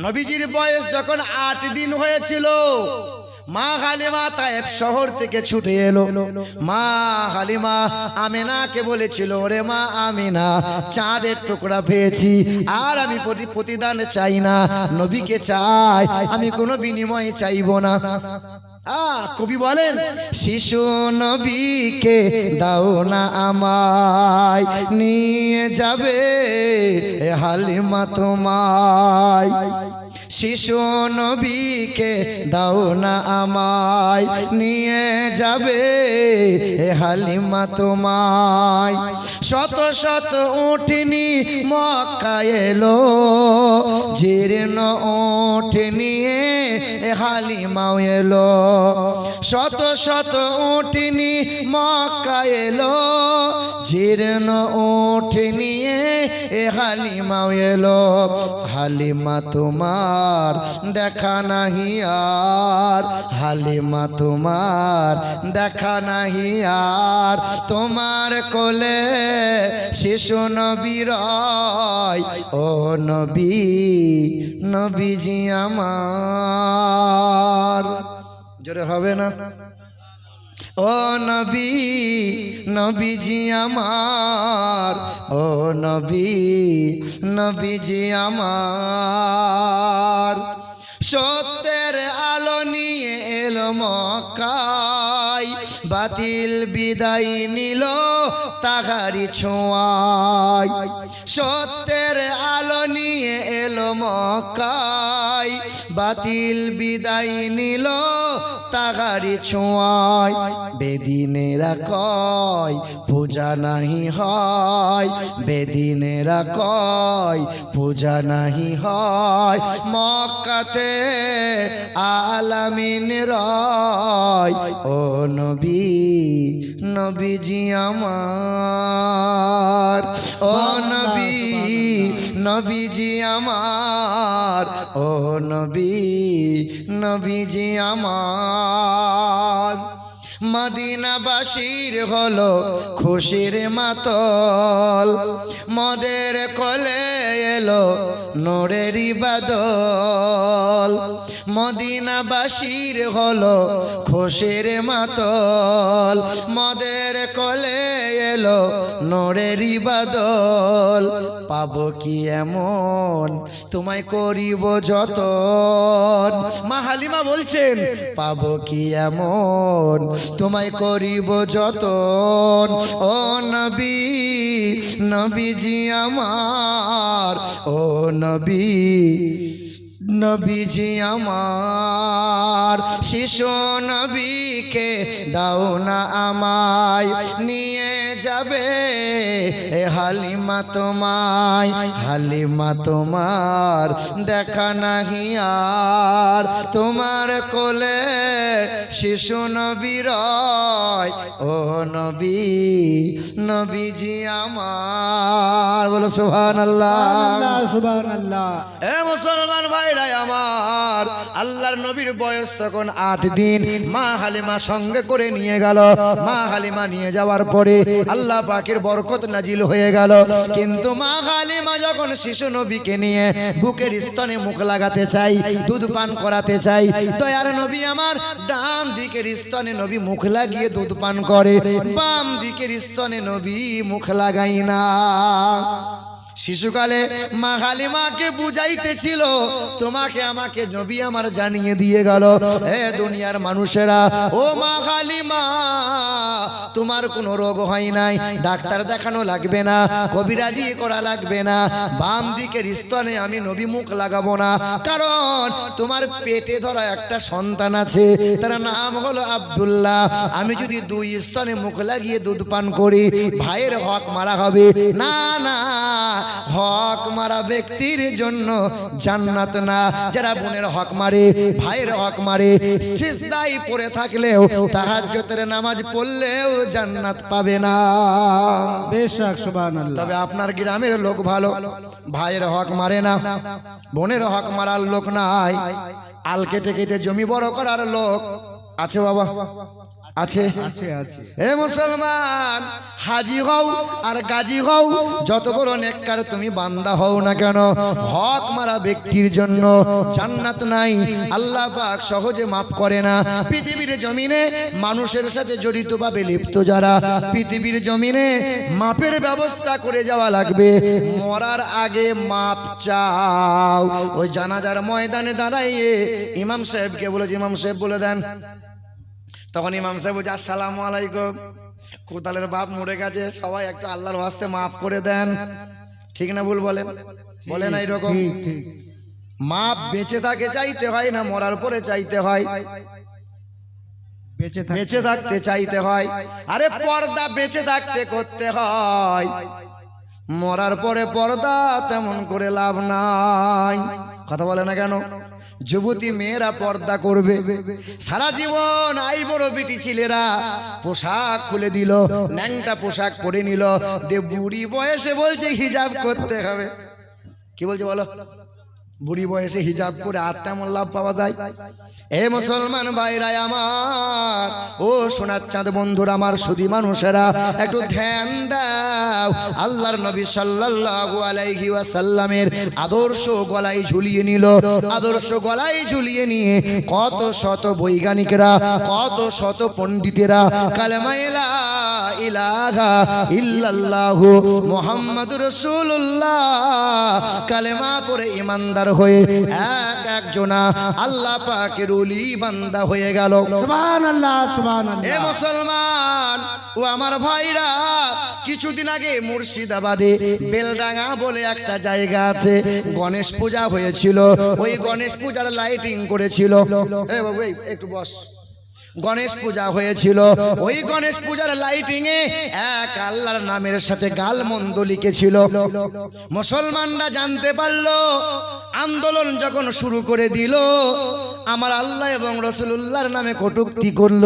নবীজির বয়স যখন আট দিন হয়েছিল মা হালিমা তায়েব শহর থেকে ছুটে এলো। মা হালিমা আমেনাকে বলেছিল ওরে মা আমিনা চাঁদের টুকরা পেয়েছি আর আমি প্রতি- প্রতিদান চাই না। নবীকে চাই আমি কোনো বিনিময় চাইব না। কবি বলেন শিশু নবীকে দাও না আমায় নিয়ে যাবে হালিমা তোমায়। শিশু নবীকে দাও না আমায়, নিয়ে যাবে এ হালিমা তোমায়। শত শত উঠিনি, মক্কা এলো, জীর্ণ ওঠ নিয়ে এ হালিমাও এলো। শত শত উঠিনি, মক্কা এলো, জীর্ণ ওঠ নিয়ে এ হালিমাও এলো। হালিমা তোমার দেখা নাহি আর, হালিমা তোমার দেখা নাহি আর। তোমার কোলে শিশু নবীর ও নবী, নবীজি আমার। জোরে হবে না? ও নবী, নবীজি আমার, ও নবী, নবীজি আমার। সত্যের আলো নিয়ে এলো মক্কাই বাতিল বিদায় নিল তাহারি ছোঁয়াই সত্যের আলো নিয়ে এলো মক্কাই বাতিল বিদায় নিল তাহারি ছোঁয়ায় বেদিনেরা কয় পূজা নাহি হয় বেদিনেরা কয় পূজা নাহি হয়। মক্কাতে আলামিন রয় ও নবী নবীজি আমার ও নবী নবীজি আমার ও নবী নবীজি আমার। মদিনাবাসীর হলো খুশির মাতল। মদের কলে এলো নোরেরই বাদল মদিনাবাসীর হলো খুশির মাতল। মদের কলে এলো নোরেরই বাদল পাবো কি এমন? তোমায় করিব যতন। মা হালিমা বলছেন, পাবো কি এমন? তোমায় করিব যতন। ও নবী নবীজি আমার ও নবী নবীজি আমার শিশু নবীকে দাও না আমায় নিয়ে যাবে এ হালিমা তোমায় হালিমা তোমার দেখা নাহি আর। তোমার কোলে শিশু নবী রয় ও নবী নবীজি আমার। বলো সুহান আল্লাহ সুবহানাল্লাহ। এ মুসলমান ভাইরাই আমার। আল্লাহর নবীর বয়স তখন আট দিন। মা হালিমা সঙ্গে করে নিয়ে গেল। মা হালিমা নিয়ে যাওয়ার পরে আল্লাহ পাকের বরকত নাজিল হয়ে গেল। কিন্তু মা হালিমা যখন শিশু নবীকে নিয়ে বুকের স্তনে মুখ লাগাতে চাই, দুধ পান করাতে চাই, দয়ার নবী আমার ডান দিকের স্তনে নবী মুখ লাগিয়ে দুধ পান করে, বাম দিকের স্তনে নবী মুখ লাগাই না। শিশুকালে মা হালিমাকে বুঝাইতেছিল, তোমাকে আমাকে নবী আমার জানিয়ে দিয়ে গেল হে দুনিয়ার মানুষেরা, ও মা হালিমা তোমার কোনো রোগ হয় নাই, ডাক্তার দেখানো লাগবে না, কবিরাজি করা লাগবে না, বাম দিকের স্তনে আমি নবী মুখ লাগাবো না, কারণ তোমার পেটে ধরা একটা সন্তান আছে, তার নাম হলো আব্দুল্লাহ। আমি যদি দুই স্তনে মুখ লাগিয়ে দুধ পান করি, ভাইয়ের হক মারা হবে। না না হক মারা ব্যক্তির জন্য জান্নাত না। যারা বোনের হক মারে ভাইয়ের হক মারে সিজদায় পড়ে থাকলেও তাহাজ্জুদের নামাজ পড়লেও জান্নাত পাবে না। বেশক সুবহানাল্লাহ। তবে আপনার গ্রামের লোক ভালো ভাইয়ের হক মারে না বোনের হক মারার লোক নাই। আল কেটে কেটে জমি বড় করার লোক আছে বাবা। আছে? হে মুসলমান হাজি হও আর গাজী হও যত বড় নেককার তুমি বান্দা হও না কেন? হক মারা ব্যক্তির জন্য জান্নাত নাই আল্লাহ পাক সহজে মাফ করে না। পৃথিবীর জমিনে মানুষের সাথে জড়িত ভাবে লিপ্ত যারা পৃথিবীর জমিনে মাপের ব্যবস্থা করে যাওয়া লাগবে। মরার আগে মাপ চাও। ওই জানাজার ময়দানে দাঁড়াইয়ে ইমাম সাহেবকে বলেছে ইমাম সাহেব বলে দেন। তখন ইমাম সাহেব বলছে আসসালামু আলাইকুম। কোতালের বাপ মরে গেছে সবাই একটু আল্লাহর ওয়াস্তে মাফ করে দেন। ঠিক না ভুল বলেন? বলে না এরকম? মাপ বেঁচে থাকে চাইতে হয় না মরার পরে চাইতে হয়। বেঁচে থাকতে চাইতে হয়। আরে পর্দা বেঁচে থাকতে করতে হয়। মরার পরে পর্দা তেমন করে লাভ নাই। কথা বলে না কেন? যুবতী মেয়েরা পর্দা করবে। সারা জীবন আই বড় বিটি ছেলেরা। পোশাক খুলে দিল, ন্যাংটা পোশাক পরে নিল। দে বুড়ি বয়সে বলছে, হিজাব করতে হবে। কি বলছে বলো? বুড়ি বয়সে হিজাব করে আর তেমন লাভ পাওয়া যায়। এ মুসলমান ভাইরাই আমার, ও সোনার চাঁদ বন্ধুরা আমার সুদী মানুষেরা, একটু ধ্যান দাও। আল্লাহর নবী সাল্লাল্লাহু আলাইহি ওয়াসাল্লামের আদর্শ গলায় ঝুলিয়ে নিল। আদর্শ গলায় ঝুলিয়ে নিয়ে কত শত বৈজ্ঞানিকরা, কত শত পণ্ডিতেরা কালেমা ইলা ইলাহা ইল্লাল্লাহু মুহাম্মাদুর রাসূলুল্লাহ কালেমা পড়ে ইমানদার হয়ে এক একজনা আল্লাহ পাকের ওলি বান্দা হয়ে গেল। সুবহানাল্লাহ এ মুসলমান ও আমার ভাইরা কিছুদিন আগে মুর্শিদাবাদে বেলডাঙ্গা বলে একটা জায়গা আছে গণেশ পূজা হয়েছিল। ওই গণেশ পূজার লাইটিং করেছিল। একটু বস। গণেশ পূজা হয়েছিল। ওই গণেশ পূজার লাইটিং এ এক আল্লাহর নামের সাথে গাল মন্দ লিখেছিল। মুসলমানরা জানতে পারল, আন্দোলন যখন শুরু করে দিল, আমার আল্লাহ এবং রসুল্লাহর নামে কটুক্তি করল।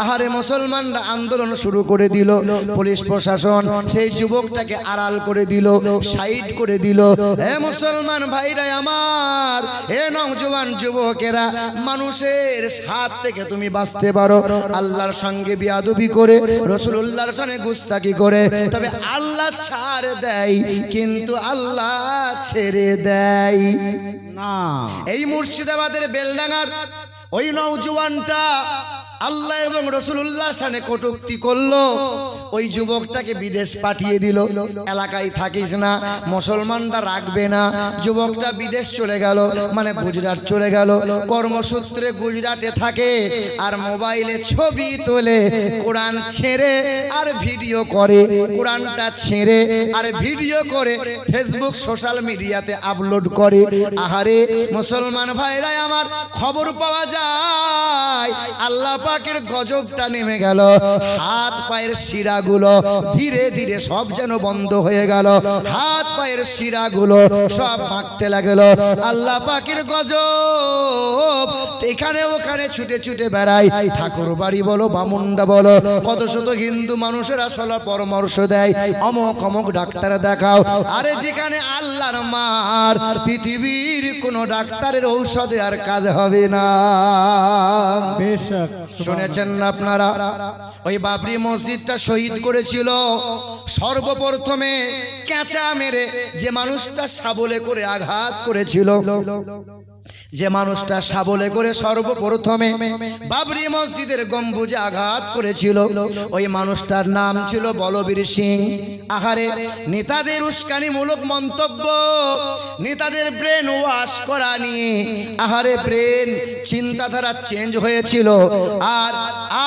আহারে মুসলমানরা আন্দোলন শুরু করে দিল। পুলিশ প্রশাসন সেই যুবকটাকে আড়াল করে দিল, সাইড করে দিল। হে মুসলমান ভাইরা আমার হে নওজোয়ান যুবকেরা, মানুষের হাত থেকে তুমি বাঁচতে পারো? আল্লাহর সঙ্গে বিয়াদবি করে রসুল্লাহর সঙ্গে গুস্তাকি করে। তবে আল্লাহ ছাড় দেয় কিন্তু আল্লাহ ছেড়ে দেয়। না। এই মুর্শিদাবাদের বেলডাঙ্গার ওই নৌজুয়ানটা আল্লাহ এবং রসুল্লাহর সামনে কটুক্তি করল। ওই যুবকটাকে বিদেশ পাঠিয়ে দিল। এলাকায় থাকিস না, মুসলমানরা রাখবে না। যুবকটা বিদেশ চলে গেল মানে গুজরাট চলে গেল। কর্মসূত্রে গুজরাটে থাকে আর মোবাইলে ছবি তোলে, কোরআন ছেড়ে আর ভিডিও করে। কোরআনটা ছেড়ে আর ভিডিও করে, ফেসবুক, সোশ্যাল মিডিয়াতে আপলোড করে। আহারে, মুসলমান ভাইরাই আমার খবর পাওয়া যায়। আল্লাহ পাকের গজবটা নেমে গেল। হাত পায়ের শিরাগুলো ধীরে ধীরে সব যেন বন্ধ হয়ে গেল। হাত পায়ের শিরাগুলো সব ভাঙতে লাগল। আল্লাহ পাকের গজব, এখানে ওখানে ছুটে ছুটে বেড়াই। ঠাকুর বাড়ি বলো বামুন্ডা বলো, কত শত হিন্দু মানুষেরা সলা পরামর্শ দেয়। অমক অমক ডাক্তার দেখাও। আরে যেখানে আল্লাহর মার, পৃথিবীর কোনো ডাক্তারের ঔষধে আর কাজ হবে না। বেশক। শুনেছেন না আপনারা? ওই বাবরি মসজিদটা শহীদ করেছিল। সর্বপ্রথমে ক্যাঁচা মেরে যে মানুষটা সাবলে করে আঘাত করেছিল। যে মানুষটা সাবলে করে সর্বপ্রথমে বাবরি মসজিদের গম্বুজে আঘাত করেছিল। ওই মানুষটার নাম ছিল বলবীর সিং। আহারে, নেতাদের উস্কানিমূলক মন্তব্য, নেতাদের ব্রেন ওয়াশ করা নিয়ে আহারে ব্রেন চিন্তাধারা চেঞ্জ হয়েছিল। আর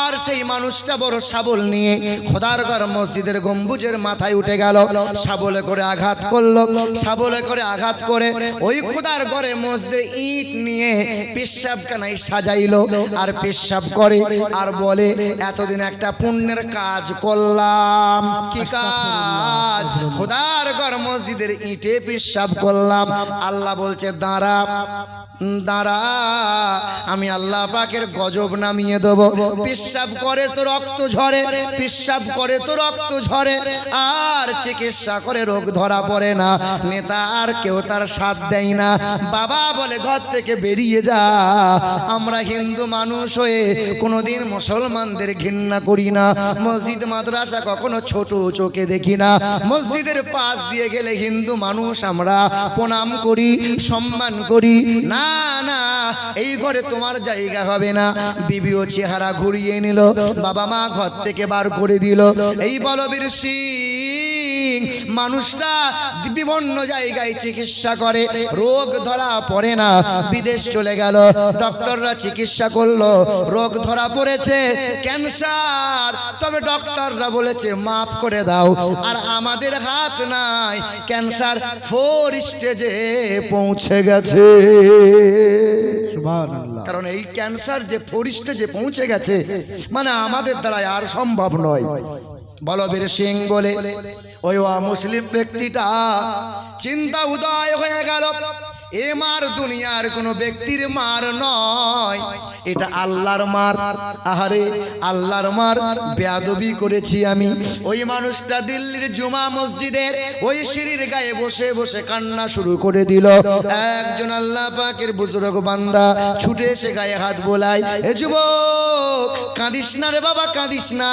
আর সেই মানুষটা বড় সাবল নিয়ে খোদারগর মসজিদের গম্বুজের মাথায় উঠে গেল। সাবলে করে আঘাত করল। সাবলে করে আঘাত করে ওই খোদার ঘরে মসজিদে ইট নিয়ে পেশাবখানায় সাজাইলো আর পেশাব করে আর বলে, এতদিন একটা পুণ্যের কাজ করলাম। কি কাজ? খোদার ঘর মসজিদের ইটে পেশাব করলাম। আল্লাহ বলছে, দাঁড়া দাঁড়া, আমি আল্লাহ পাকের গজব নামিয়ে দেব। পিসাব করে তো রক্ত ঝরে পিসাব করে তো রক্ত ঝরে, আর চিকিৎসা করে রোগ ধরা পড়ে না। নেতা আর কেউ তার সাথ দেয় না। বাবা বলে, ঘর থেকে বেরিয়ে যা। আমরা হিন্দু মানুষ হয়ে কোনোদিন মুসলমানদের ঘৃণা করি না। মসজিদ, মাদ্রাসা কখনো ছোট চোখে দেখি না। মসজিদের পাশ দিয়ে গেলে হিন্দু মানুষ আমরা প্রণাম করি, সম্মান করি। না চেহারা ঘুরিয়ে নিল, বাবা মা ঘর থেকে বার করে দিল। এই বলবীর সিং, মানুষটা বিভিন্ন জায়গায় চিকিৎসা করে, রোগ ধরা পড়ে না, বিদেশ চলে গেল। ডক্টররা চিকিৎসা করল, রোগ ধরা পড়েছে, ক্যান্সার। তবে ডক্টররা বলেছে, মাফ করে দাও, আর আমাদের হাত নাই, ক্যান্সার ফোর স্টেজে পৌঁছে গেছে। কারণ এই ক্যান্সার যে ফোর যে পৌঁছে গেছে মানে আমাদের দ্বারা আর সম্ভব নয়। বলবীর সিং বলে, ওই মুসলিম ব্যক্তিটা চিন্তা উদয় হয়ে গেল। এ মার দুনিয়ার কোন ব্যক্তির মার নয়। এটা আল্লাহর মার। আহারে, আল্লাহর মার। বেয়াদবি করেছি আমি। ওই মানুষটা দিল্লির জুমা মসজিদের ওই সিঁড়ির গায়ে বসে বসে কান্না শুরু করে দিল। একজন আল্লাহ পাকের বুজুর্গ বান্দা ছুটে এসে গায়ে হাত বোলায়, এ যুবক, কাঁদিস না রে বাবা, কাঁদিস না।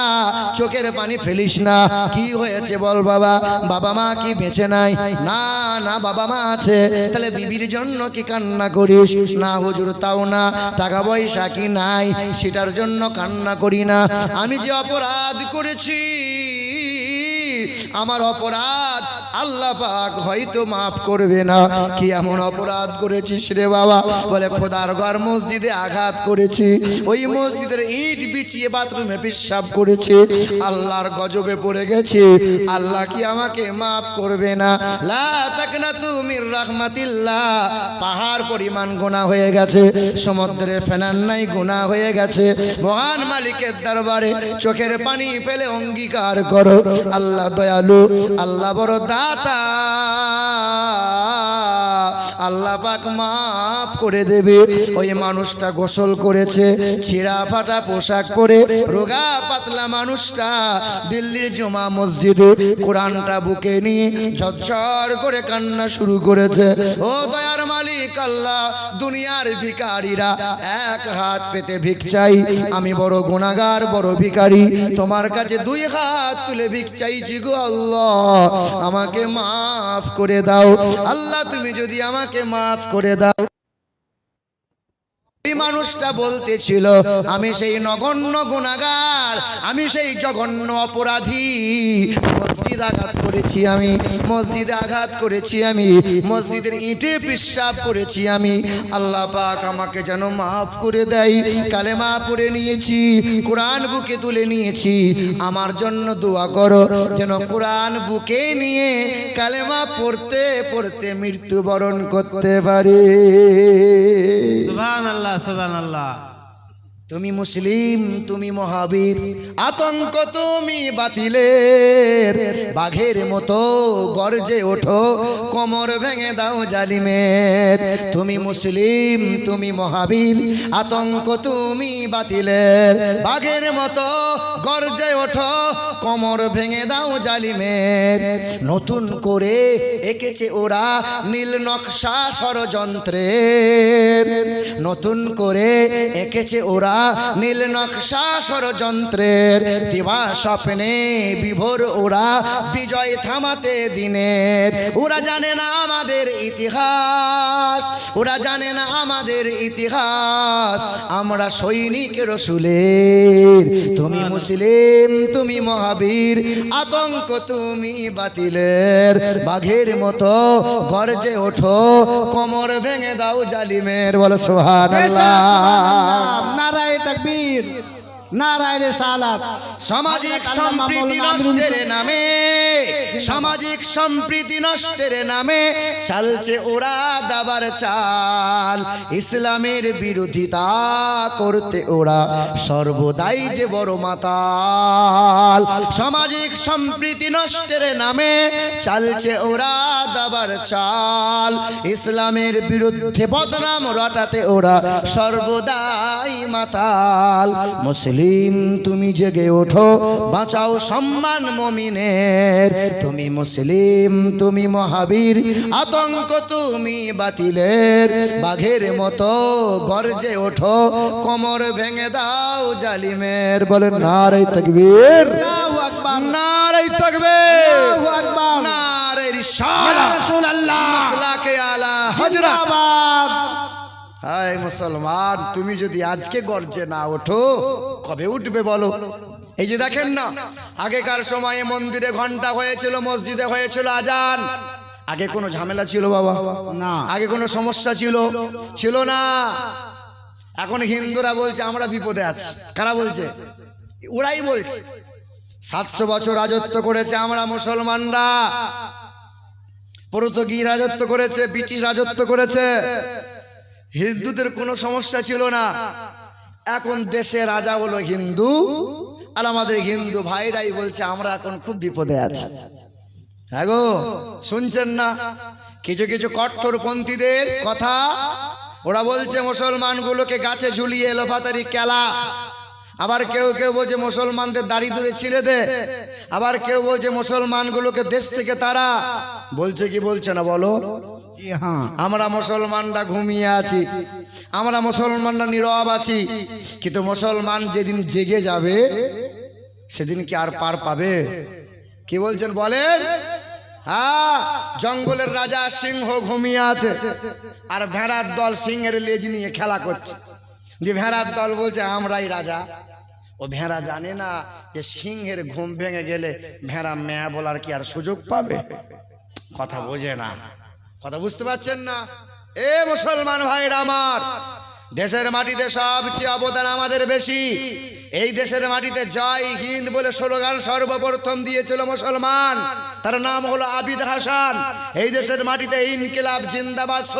চোখের পানি ফেলিস না। কি হয়েছে বল বাবা? বাবা মা কি বেঁচে নাই? না না, বাবা মা আছে। তাহলে বিবির জন্য কি কান্না করিস? না, হুজুর, তাও না। টাকা পয়সা কি নাই? সেটার জন্য কান্না করি না। আমি যে অপরাধ করেছি, আমার অপরাধ আল্লাহ পাক হয়তো মাফ করবে না। কি এমন অপরাধ করেছিস রে বাবা? বলে, খোদার ঘর মসজিদে আঘাত করেছি। ওই মসজিদের ইট বিছিয়ে বাথরুমে পেশাব করেছে। আল্লাহর গজবে পড়ে গেছে। আল্লাহ কি আমাকে মাফ করবে না? লা তাকনা তুমি রাহমাতিল্লাহ। পাহাড় পরিমাণ গোনা হয়ে গেছে। সমুদ্রে ফেনার নাই, গোনা হয়ে গেছে। মহান মালিকের দরবারে চোখের পানি ফেলে অঙ্গীকার করো। আল্লাহ দয়ালু, আল্লাহ বড় দাতা আল্লাহ মাফ করে দেবে। ওই মানুষটা গোসল করেছে, ছিঁড়া ফাটা পোশাক পরে রোগা পাতলা মানুষটা দিল্লির জমা মসজিদে কোরআনটা বুকে নিয়ে ঝরঝর করে কান্না শুরু করেছে। ও দয়ার মালিক আল্লাহ, দুনিয়ার ভিকারীরা এক হাত পেতে ভিক চাই। আমি বড় গুণাগার বড় ভিখারি, তোমার কাছে দুই হাত তুলে ভিক চাইছি গো আল্লাহ। আমাকে মাফ করে দাও। আল্লাহ তুমি যদি আমাকে মাফ করে দাও এই মানুষটা বলতেছিল, আমি সেই নগণ্য গুণাগার, আমি সেই জঘন্য অপরাধী, মসজিদ আঘাত করেছি আমি, মসজিদে আঘাত করেছি আমি, মসজিদের ইটে পিসাব করেছি আমি, আল্লাহ পাক আমাকে যেন মাফ করে দেয়, কালেমা পড়ে নিয়েছি, কোরআন বুকে তুলে নিয়েছি, আমার জন্য দোয়া করো, যেন কোরআন বুকে নিয়ে কালেমা পড়তে পড়তে মৃত্যুবরণ করতে পারে। সুবহানাল্লাহ সুবহানাল্লাহ। তুমি মুসলিম, তুমি মহাবীর, আতঙ্ক তুমি বাতিলের, বাঘের মতো গর্জে ওঠো, কোমর ভেঙে দাও জালিমের। তুমি মুসলিম, তুমি মহাবীর, আতঙ্ক তুমি বাতিলের, বাঘের মতো গর্জে ওঠো, কোমর ভেঙে দাও জালিমের। নতুন করে এঁকেছে ওরা নীল নকশা ষড়যন্ত্রের। নতুন করে এঁকেছে ওরা নীল নকশা ষড়যন্ত্রের দিবা স্বপ্নে বিভোর ওরা বিজয় থামাতে দিনের। ওরা জানে না আমাদের ইতিহাস ওরা জানে না আমাদের ইতিহাস। আমরা সৈনিক রসুলের, তুমি মুসলিম, তুমি মহাবীর, আতঙ্ক তুমি বাতিলের। বাঘের মতো গর্জে ওঠো, কোমর ভেঙে দাও জালিমের। বলো সোহান নারায়ে তাকবীর। নারায়ণে সালাত। সামাজিক সম্প্রীতি নষ্টের নামে। সামাজিক সম্প্রীতি নষ্টের নামে চালছে ওরা দাবার চাল। ইসলামের বিরোধিতা করতে ওরা সর্বদাই যে বড় মাতাল। সামাজিক সম্প্রীতি নষ্টের নামে চালছে ওরা দাবার চাল। ইসলামের বিরুদ্ধে বদনাম রটাতে ওরা সর্বদাই মাতাল। মুসলিম তুমি জেগে ওঠো বাঁচাও সম্মান মমিনের। তুমি মুসলিম তুমি মহাবীর আতঙ্ক তুমি বাতিলের। বাঘের মতো গর্জে ওঠো কোমর ভেঙে দাও জালিমের। বলে নারে তকবীর। নারে তকবীর। নারে ইয়া রিসালা রাসূলুল্লাহ আলা জিন্দাবাদ। হায় মুসলমান তুমি যদি আজকে গর্জে না ওঠো কবে উঠবে বলো? এই যে দেখেন না আগেকার সময়ে মন্দিরে ঘণ্টা হয়েছিল মসজিদে হয়েছিল আজান। আগে কোনো ঝামেলা ছিল বাবা? না। আগে কোনো সমস্যা ছিল? ছিল না। এখন হিন্দুরা বলছে আমরা বিপদে আছি। কারা বলছে? ওরাই বলছে। সাতশো বছর রাজত্ব করেছে আমরা মুসলমানরা। পর্তুগিজ রাজত্ব করেছে ব্রিটিশ রাজত্ব করেছে। হিন্দুদের কোনো সমস্যা ছিল না। এখন দেশে রাজা হলো হিন্দু, আর আমাদের হিন্দু ভাইরাই বলছে, আমরা এখন খুব বিপদে আছি। হ্যাঁ গো, শুনছেন না? কিছু কিছু কট্টরপন্থীদের কথা, ওরা বলছে, মুসলমানগুলোকে গাছে ঝুলিয়ে এলোফাতারি খেলা আবার কেউ কেউ বলছে, মুসলমানদের দাড়ি দূরে ছিঁড়ে দে। আবার কেউ বলছে, মুসলমানগুলোকে দেশ থেকে তারা। বলছে কি, বলছে না, বলো। আমরা মুসলমানরা ঘুমিয়ে আছি। আমরা মুসলমানরা নীরব আছি। কিন্তু মুসলমান যেদিন জেগে যাবে, সেদিন কি আর পার পাবে? কি বলছেন, বলেন? হ্যাঁ জঙ্গলের রাজা সিংহ ঘুমিয়ে আছে আর ভেড়ার দল সিংহের লেজ নিয়ে খেলা করছে। যে ভেড়ার দল বলছে, আমরাই রাজা। ও ভেড়া জানে না যে সিংহের ঘুম ভেঙে গেলে ভেড়া মেয়া বলার কি আর সুযোগ পাবে? কথা বোঝে না। কথা বুঝতে পারছেন না? এ মুসলমান ভাইরা আমার, দেশের মাটিতে সবচেয়ে অবদান আমাদের বেশি। এই দেশের মাটিতে জয় হিন্দ বলে স্লোগান সর্বপ্রথম দিয়েছিল মুসলমান। তার নাম হলো আবিদ হাসান। এই দেশের মাটিতে ইনকিলাব জিন্দাবাদ।